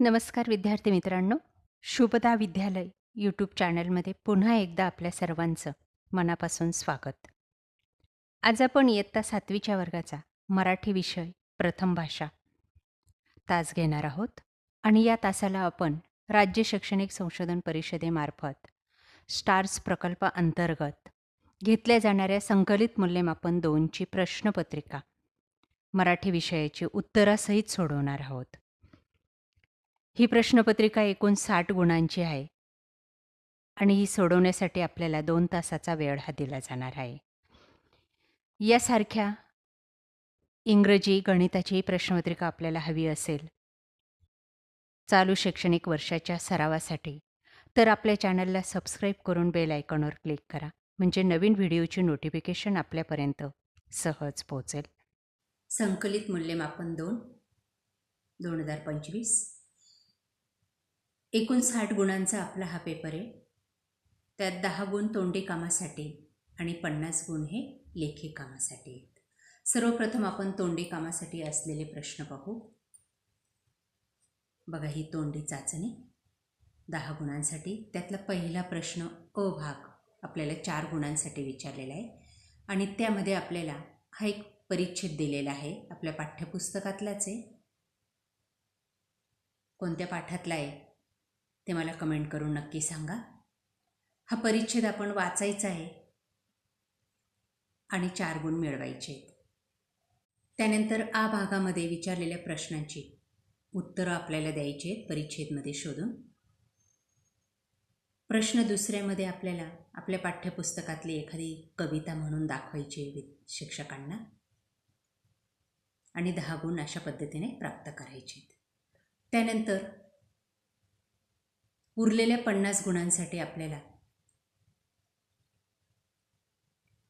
नमस्कार विद्यार्थी मित्रांनो. शुभदा विद्यालय यूट्यूब चॅनलमध्ये पुन्हा एकदा आपल्या सर्वांचं मनापासून स्वागत. आज आपण इयत्ता सातवीच्या वर्गाचा मराठी विषय प्रथम भाषा तास घेणार आहोत आणि या तासाला आपण राज्य शैक्षणिक संशोधन परिषदेमार्फत स्टार्स प्रकल्प अंतर्गत घेतल्या जाणाऱ्या संकलित मूल्यमापन दोनची प्रश्नपत्रिका मराठी विषयाची उत्तरासहित सोडवणार आहोत. ही प्रश्नपत्रिका एकूण साठ गुणांची आहे. आणि ही सोडवण्यासाठी आपल्याला दोन तासाचा वेळ हा दिला जाणार आहे. यासारख्या इंग्रजी गणिताची प्रश्नपत्रिका आपल्याला हवी असेल. चालू शैक्षणिक वर्षाच्या सरावासाठी. तर आपल्या चॅनलला सबस्क्राईब करून बेल आयकॉनवर क्लिक करा. म्हणजे नवीन व्हिडिओची नोटिफिकेशन आपल्यापर्यंत सहज पोहोचेल. संकलित मूल्यमापन दोन दोन हजार पंचवीस. एकूण साठ गुणांचा आपला हा पेपर आहे. त्यात दहा गुण तोंडी कामासाठी आणि पन्नास गुण हे लेखी कामासाठी आहेत. सर्वप्रथम आपण तोंडी कामासाठी असलेले प्रश्न पाहू. बघा ही तोंडी चाचणी. दहा गुणांसाठी. त्यातला पहिला प्रश्न अ भाग आपल्याला चार गुणांसाठी विचारलेला आहे. आणि त्यामध्ये आपल्याला हा एक परिच्छेद दिलेला आहे. आपल्या पाठ्यपुस्तकातलाच आहे. कोणत्या पाठातला आहे? ते मला कमेंट करून नक्की सांगा. हा परिच्छेद आपण वाचायचा आहे आणि चार गुण मिळवायचे आहेत. त्यानंतर आ भागामध्ये विचारलेल्या प्रश्नांची उत्तरं आपल्याला द्यायची आहेत परिच्छेदमध्ये शोधून. प्रश्न दुसऱ्यामध्ये आपल्याला आपल्या पाठ्यपुस्तकातली एखादी कविता म्हणून दाखवायची आहे शिक्षकांना. आणि दहा गुण अशा पद्धतीने प्राप्त करायचे आहेत. त्यानंतर उरलेल्या पन्नास गुणांसाठी आपल्याला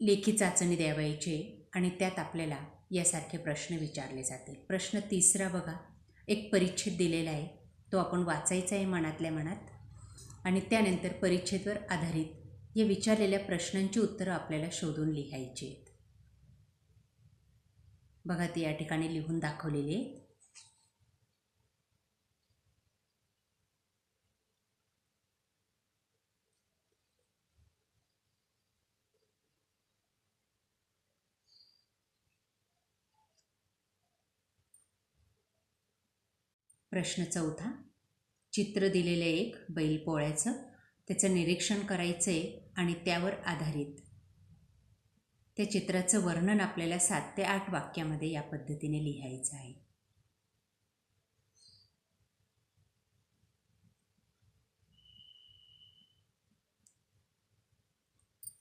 लेखी चाचणी द्यावायची आणि त्यात आपल्याला यासारखे प्रश्न विचारले जातील. प्रश्न तिसरा बघा. एक परिच्छेद दिलेला आहे. तो आपण वाचायचा आहे मनातल्या मनात आणि त्यानंतर परिच्छेदवर आधारित या विचारलेल्या प्रश्नांची उत्तरं आपल्याला शोधून लिहायची आहेत. बघा ती या ठिकाणी लिहून दाखवलेली आहे. प्रश्न चौथा. चित्र दिलेलं एक बैलपोळ्याचं त्याचं निरीक्षण करायचं आहे आणि त्यावर आधारित. त्या चित्राचं वर्णन आपल्याला सात ते आठ वाक्यामध्ये या पद्धतीने लिहायचं आहे.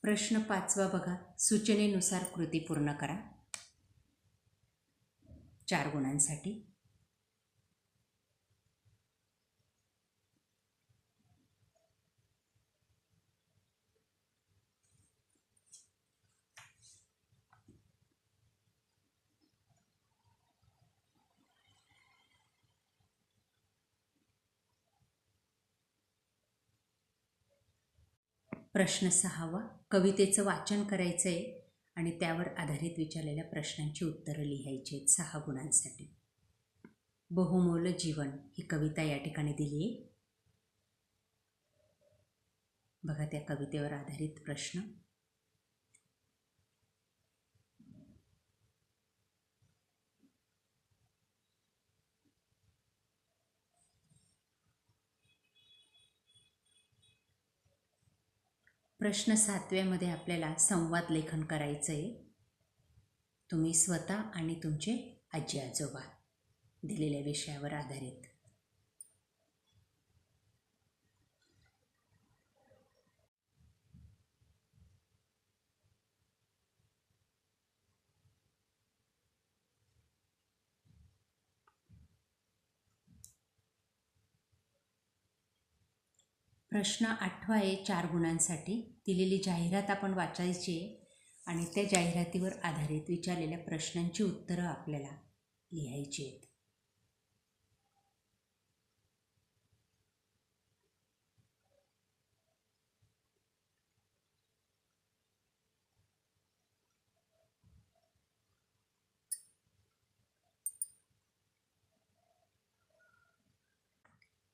प्रश्न पाचवा बघा. सूचनेनुसार कृती पूर्ण करा. चार गुणांसाठी. प्रश्न सहावा कवितेचं वाचन करायचं आहे आणि त्यावर आधारित विचारलेल्या प्रश्नांची उत्तरं लिहायची आहेत सहा गुणांसाठी. बहुमोल जीवन ही कविता या ठिकाणी दिली आहे. बघा त्या कवितेवर आधारित प्रश्न. प्रश्न सातव्यामध्ये आपल्याला संवाद लेखन करायचं आहे तुम्ही स्वतः आणि तुमचे आजी आजोबा दिलेल्या विषयावर आधारित. प्रश्न आठवा आहे चार गुणांसाठी. दिलेली जाहिरात आपण वाचायची आहे आणि त्या जाहिरातीवर आधारित विचारलेल्या प्रश्नांची उत्तरं आपल्याला लिहायची आहेत.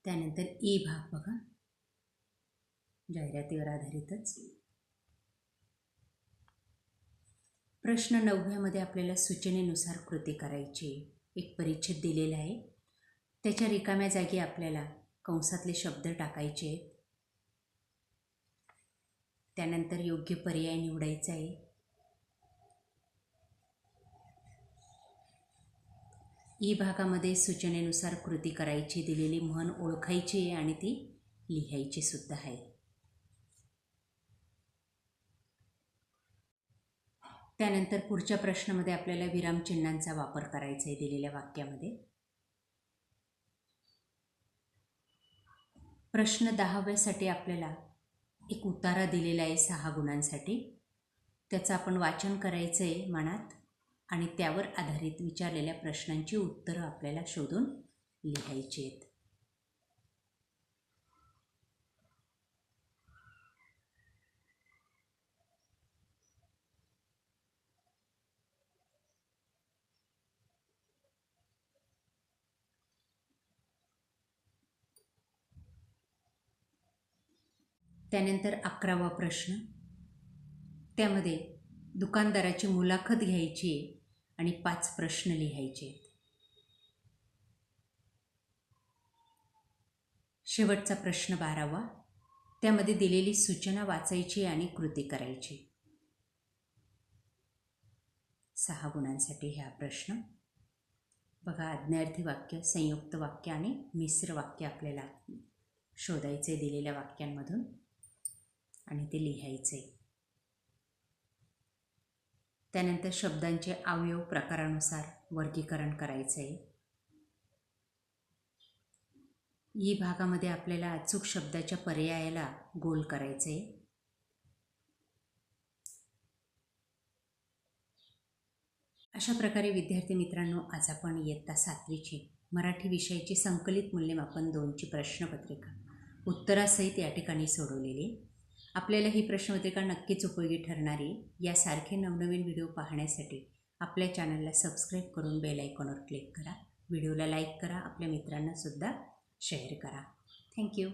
त्यानंतर ई भाग बघा. जाहिरातीवर आधारितच. प्रश्न नवव्यामध्ये आपल्याला सूचनेनुसार कृती करायची एक परिच्छेद दिलेला आहे. त्याच्या रिकाम्या जागी आपल्याला कंसातले शब्द टाकायचे आहेत. त्यानंतर योग्य पर्याय निवडायचा आहे. ई भागामध्ये सूचनेनुसार कृती करायची दिलेली म्हण ओळखायची आहे आणि ती लिहायची सुद्धा आहे. त्यानंतर पुढच्या प्रश्नामध्ये आपल्याला विरामचिन्हांचा वापर करायचा आहे दिलेल्या वाक्यामध्ये. प्रश्न दहाव्यासाठी आपल्याला एक उतारा दिलेला आहे सहा गुणांसाठी. त्याचं आपण वाचन करायचं आहे मनात आणि त्यावर आधारित विचारलेल्या प्रश्नांची उत्तरं आपल्याला शोधून लिहायची आहेत. त्यानंतर अकरावा प्रश्न. त्यामध्ये दुकानदाराची मुलाखत घ्यायची आहे आणि पाच प्रश्न लिहायचे. आहेत शेवटचा प्रश्न बारावा. त्यामध्ये दिलेली सूचना वाचायची आणि कृती करायची. सहा गुणांसाठी ह्या प्रश्न. बघा आज्ञार्थी वाक्य संयुक्त वाक्य आणि मिश्र वाक्य आपल्याला शोधायचे दिलेल्या वाक्यांमधून. आणि ते लिहायचे. त्यानंतर शब्दांचे अवयव प्रकारानुसार वर्गीकरण करायचे. आहे ई भागामध्ये आपल्याला अचूक शब्दाच्या पर्यायाला गोल करायचे. अशा प्रकारे विद्यार्थी मित्रांनो आज आपण इयत्ता सातवीची मराठी विषयाची संकलित मूल्यमापन दोनची प्रश्नपत्रिका उत्तरासहित या ठिकाणी सोडवलेली. आपल्याला ही प्रश्नपत्रिका नक्कीच उपयोगी ठरणारी यासारखे नवनवीन व्हिडिओ पाहण्यासाठी आपल्या चॅनलला सबस्क्राईब करून बेल आयकॉनवर क्लिक करा. व्हिडिओला लाईक करा. आपल्या मित्रांनासुद्धा शेअर करा. थँक्यू